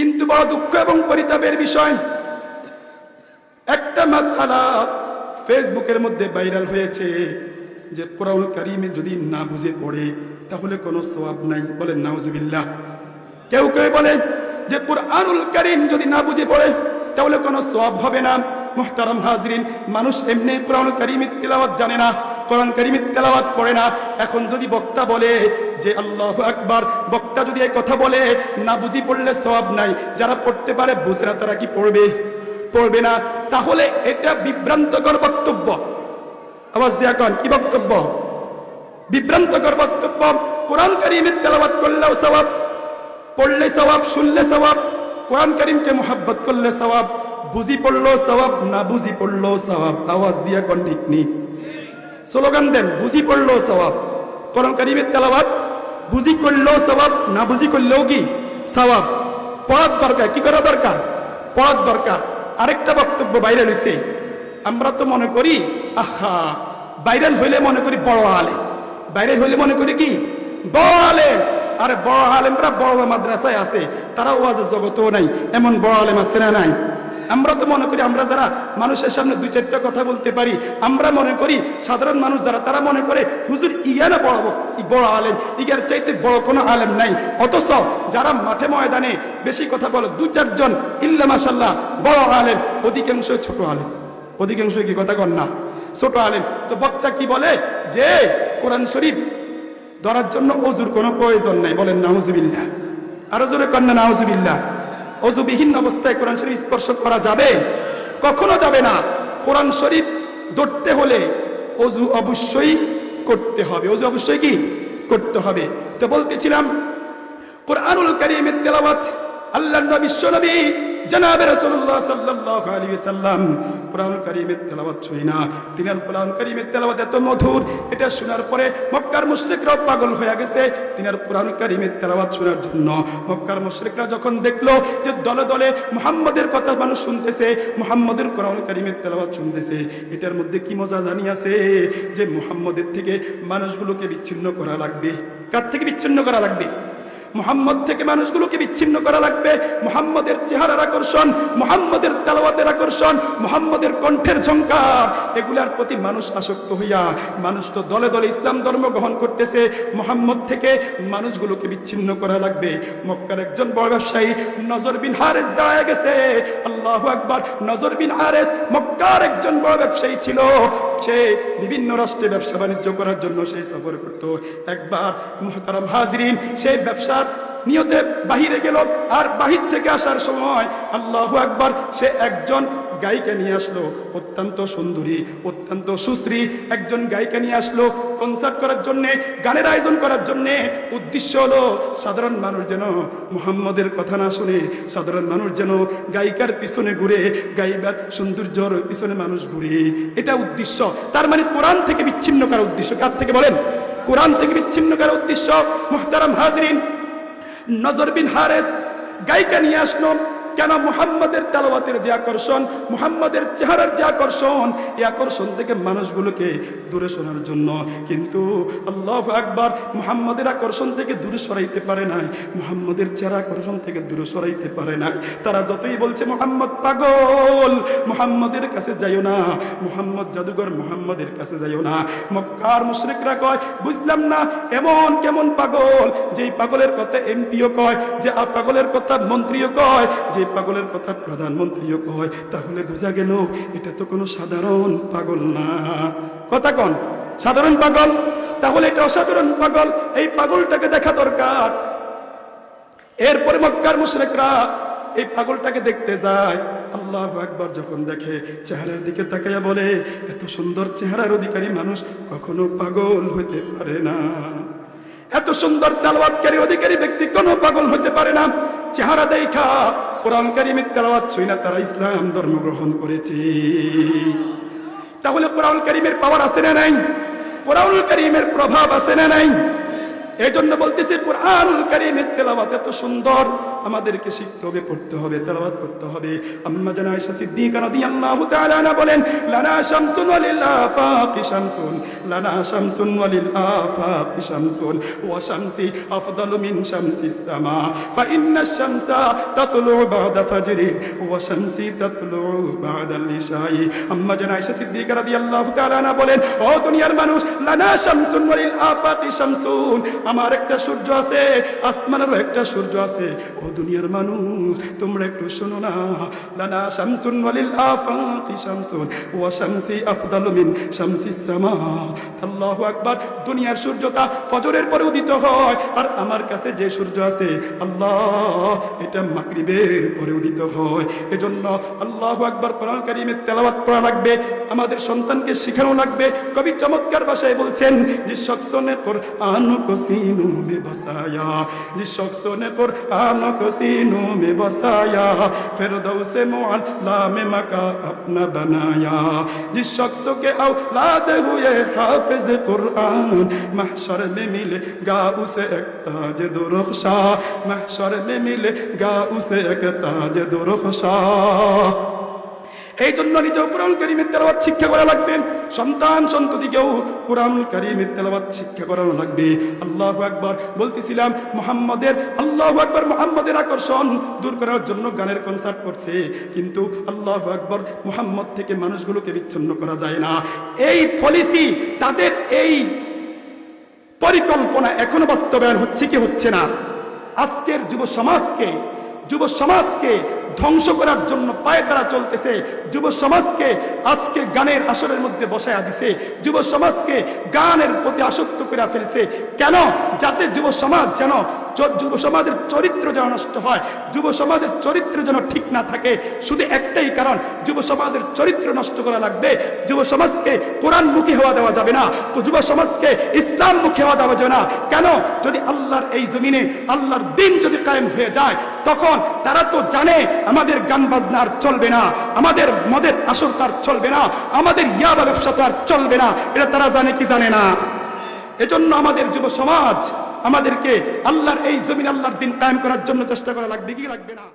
কিন্তু বড় দুঃখ এবং পরিতাপের বিষয়, একটা মাসালা ফেসবুকের মধ্যে ভাইরাল হয়েছে যে কোরআন কারিমে যদি না বুঝে পড়ে, তাহলে কোনো সওয়াব নাই। বলেন, নাউজুবিল্লাহ। কেউ কেউ বলে যে কোরআনুল কারিম যদি না বুঝে পড়ে, তাহলে কোনো সওয়াব হবে না। মুহতারাম হাজরিন, মানুষ এমনি কোরআনুল কারিমের তেলাওয়াত জানে না। কোরআন কারিমের তেলাওয়াত পড়ে না। এখন যদি বক্তা বলে যে আল্লাহ আকবার, বক্তা যদি এই কথা বলে, না বুঝি পড়লে সওয়াব নাই। যারা পড়তে পারে বুঝে না তারা কি পড়বে? পড়বে না। তাহলে এটা বিভ্রান্তকর বক্তব্য। আওয়াজ দেয়া কন, কি বক্তব্য? বিভ্রান্তকর বক্তব্য, কোরআন কারিমের তেলাওয়াত করলেও সওয়াব, পড়লে সওয়াব, শুনলে সওয়াব, কোরআন কারিমকে মোহাব্বত করলে সওয়াব, বুঝি পড়ল সওয়াব, না বুঝি পড়ল সওয়াব। আওয়াজ দিয়া কন ঠিক নেই। স্লোগান দেন, বুঝি পড়ল সওয়াব। কোরআন কারিমের তেলাবাদ বুঝি করলেও সওয়াব, না বুঝি করলেও কি? সওয়াব, পড়ার দরকার, কি করা দরকার? পড়ার দরকার। আরেকটা বক্তব্য বাইরে হইছে, আমরা তো মনে করি, আহা, ভাইরাল হইলে মনে করি বড় আলেম। বাইরে হইলে মনে করি কি? বড় আলেম। আরে বড় আলেমরা বড় মাদ্রাসায় আছে, তারা ওয়াজের জগতেও নাই, এমন বড় আলেম আছে না নাই? আমরা তো মনে করি আমরা যারা মানুষের সামনে দুই চারটা কথা বলতে পারি, আমরা মনে করি সাধারণ মানুষ যারা, তারা মনে করে, হুজুর, ইয়ানা বড় বড় আলেম ইগার চাইতে বড় কোনো আলেম নাই। অথচ যারা মাঠে ময়দানে বেশি কথা বলে, দু চারজন ইল্লা মাসাল্লাহ বড় আলেম অধিকাংশ ছোট আলেম। অধিকাংশ কি কথা কন না? ছোট আলেম। তো বক্তা কি বলে যে, কোরআন শরীফ ধরার জন্য অজুর কোনো প্রয়োজন নাই। বলেন, নাউজুবিল্লাহ। আরও জোরে কন্যা নাউজুবিল্লাহ। অজুবিহীন অবস্থায় কোরআন শরীফ স্পর্শ করা যাবে? কখনো যাবে না। কোরআন শরীফ ধরতে হলে অজু অবশ্যই করতে হবে। অজু অবশ্যই কি? করতে হবে। তো বলতেছিলাম, কোরআনুল কারিমের তেলাওয়াত আল্লাহ নবী, বিশ্বনবী জনাবে সাল্লাম না। এত মধুর, এটা শোনার পরে মক্কার পাগল হয়ে গেছে শোনার জন্য। মক্কার যখন দেখল যে দলে দলে মুহাম্মাদের কথা মানুষ শুনতেছে, মুহাম্মাদের কোরআন কারীমের তেলাওয়াত শুনতেছে, এটার মধ্যে কি মজা জানি আছে? যে মুহাম্মাদের থেকে মানুষগুলোকে বিচ্ছিন্ন করা লাগবে। কার থেকে বিচ্ছিন্ন করা লাগবে? মোহাম্মদ থেকে মানুষগুলোকে বিচ্ছিন্ন করা লাগবে। মোহাম্মদের চেহারার আকর্ষণ, মোহাম্মদের তেলাওয়াতের আকর্ষণ, মোহাম্মদের কণ্ঠের ঝঙ্কার এগুলার প্রতি মানুষ আসক্ত হইয়া, মানুষ তো দলে দলে ইসলাম ধর্ম গ্রহণ করতেছে। মোহাম্মদ থেকে মানুষগুলোকে বিচ্ছিন্ন করা লাগবে। মক্কার একজন বড় ব্যবসায়ী, নজর বিন হারেস দাঁড়ায় গেছে। আল্লাহ আকবার, নজর বিন হারেস মক্কার একজন বড় ব্যবসায়ী ছিল। সে বিভিন্ন রাষ্ট্রে ব্যবসা বাণিজ্য করার জন্য সে সফর করত। একবার মোহতারাম হাজরিন সেই ব্যবসার নিয়তে বাহিরে গেল, আর বাহির থেকে আসার সময় আল্লাহ একবার সে একজন গায়িকা নিয়ে আসলো। অত্যন্ত সুন্দরী, অত্যন্ত সুশ্রী একজন গায়িকা নিয়ে আসলো কনসার্ট করার জন্য, গানের আয়োজন করার জন্য। উদ্দেশ্য হলো, সাধারণ মানুষ যেন মোহাম্মদের কথা না শুনে, সাধারণ মানুষ যেন গায়িকার পিছনে ঘুরে গায়িকার সৌন্দর্যর পিছনে মানুষ ঘুরে। এটা উদ্দেশ্য। তার মানে কোরআন থেকে বিচ্ছিন্ন করার উদ্দেশ্য? কার থেকে বলেন? কোরআন থেকে বিচ্ছিন্ন করার উদ্দেশ্য? মোহতারাম হাজরিন, নজর বিন হারেস, গায়িকা নিয়ে আসলো কেন মুহাম্মাদের তালাবাতের যে আকর্ষণ, মুহাম্মাদের চেহারার যে আকর্ষণ, এই আকর্ষণ থেকে মানুষগুলোকে দূরে সরার জন্য। কিন্তু আল্লাহ আকবার মুহাম্মাদের আকর্ষণ থেকে দূরে সরাইতে পারে নাই, মুহাম্মাদের চেহারা আকর্ষণ থেকে দূরে সরাইতে পারে নাই। তারা যতই বলছে, মুহাম্মদ পাগল মুহাম্মাদের কাছে যাইও না। মুহাম্মদ জাদুঘর মুহাম্মাদের কাছে যাইও না। মক্কার মুশরিকরা কয়, বুঝলাম না, এমন কেমন পাগল? যেই পাগলের কথা এমপিও কয়, যে পাগলের কথা মন্ত্রীও কয়, যে পাগলের কথা প্রধানমন্ত্রীও কয়, তাহলে বোঝা গেল এটা তো কোনো সাধারণ পাগল না। কথা কন, সাধারণ পাগল? তাহলে এটা অসাধারণ পাগল, এই পাগলটাকে দেখা দরকার। এরপরে মক্কার মুশরিকরা এই পাগলটাকে দেখতে যায়, আল্লাহ একবার যখন দেখে, চেহারার দিকে তাকাইয়া বলে, এত সুন্দর চেহারার অধিকারী মানুষ কখনো পাগল হইতে পারে না। এত সুন্দর তালবাদকারী অধিকারী ব্যক্তি কোনো পাগল হতে পারে না। চেহারা দেখা কোরআন কারিমের তেলাওয়াত ছুঁই না তারা ইসলাম ধর্ম গ্রহণ করেছে। তাহলে কোরআন কারিমের পাওয়ার আছে না নাই? কোরআন কারিমের প্রভাব আছে না নাই? এই জন্য বলতেছি, কোরআনুল এত সুন্দর, আমাদেরকে শিখতে হবে, পড়তে হবে, তেলাওয়াত করতে হবে। আম্মা জানা আয়েশা রাদিয়াল্লাহু তাআলা বলেন, লানা শামসুন আফাকি শামসুন, লানা শামসুন আফাকি শামসুন, ওয়া শামসি আফদালু মিন শামসিস সামা ফাইন্না শামসা তাতলু বাদা ফাজরিন ওয়া শামসি তাতলু বাদা লিশাই। আম্মা জানা আয়েশা রাদিয়াল্লাহু তাআলা বলেন, ও দুনিয়ার মানুষ, লানা শামসুন ওয়ালিল আফাকি শামসুন আমার একটা সূর্য আছে, আসমানেরও একটা সূর্য আছে। ও দুনিয়ার মানুষ, তোমরা একটু শোনো না। লানা শামসুন ওয়ালিল আফাতি শামসুন, ওয়া শামসি আফদালু মিন শামসিস সামা। আল্লাহু আকবার, দুনিয়ার সূর্য তা ফজরের পরে উদিত হয়, আর আমার কাছে যে সূর্য আছে, আল্লাহ, এটা মাগরিবের পরে উদিত হয়। এজন্য আল্লাহু আকবার কোরআন কারীমের তেলাওয়াত পড়া লাগবে, আমাদের সন্তানকে শেখানো লাগবে। কবি চমৎকার ভাষায় বলছেন যে সক্সনে তোর আনুকসি سینوں میں بسایا جس شخص نے قرآن کو سینوں میں بسایا پھر فردوس معلا میں مکہ اپنا بنایا جس شخص کے اولاد ہوئے حافظ قرآن محشر میں ملے گا اسے ایک تاج درخشا محشر میں ملے گا اسے ایک تاج درخشا এই জন্য নিজেও কোরআন কারিমের তেলাওয়াত শিক্ষা করা লাগবে। সন্তান, সন্ততিকেও কোরআনুল কারিমের তেলাওয়াত শিক্ষা করানো লাগবে। আল্লাহ আকবার বলতেছিলাম, মোহাম্মদের, আল্লাহ আকবার মোহাম্মদের আকর্ষণ দূর করার জন্য গানের কনসার্ট করছে। কিন্তু আল্লাহ আকবার মোহাম্মদ থেকে মানুষগুলোকে বিচ্ছিন্ন করা যায় না। এই পলিসি তাদের এই পরিকল্পনা এখনও বাস্তবায়ন হচ্ছে কি হচ্ছে না। আজকের যুব সমাজকে যুব সমাজকে ধ্বংস করার জন্য পায়ে তারা চলতেছে। যুব সমাজকে আজকে গানের আসরের মধ্যে বসায়া দিছে। যুব সমাজকে গানের প্রতি আসক্ত করে ফেলছে। কেন? যাতে যুব সমাজ যেন যুব সমাজের চরিত্র যেন নষ্ট হয়, যুব সমাজের চরিত্র যেন ঠিক না থাকে, শুধু একটাই কারণ, যুব সমাজের চরিত্র নষ্ট করা লাগবে। যুব সমাজকে কোরআন মুখী হওয়া দেওয়া যাবে না যুব সমাজকে ইসলাম মুখী হওয়া দেওয়া যাবে না। কেন? যদি আল্লাহর এই জমিনে, আল্লাহর দিন যদি কায়েম হয়ে যায়, তখন তারা তো জানে আমাদের গান বাজনা আর চলবে না, আমাদের মদের আসর তার চলবে না, আমাদের ইয়াবা ব্যবসা তো আর চলবে না। এটা তারা জানে কি জানে না? এজন্য আমাদের যুব সমাজ আমাদেরকে আল্লাহর এই জমিন, আল্লাহর দিন কায়েম করার জন্য চেষ্টা করা লাগবে, কি লাগবে না?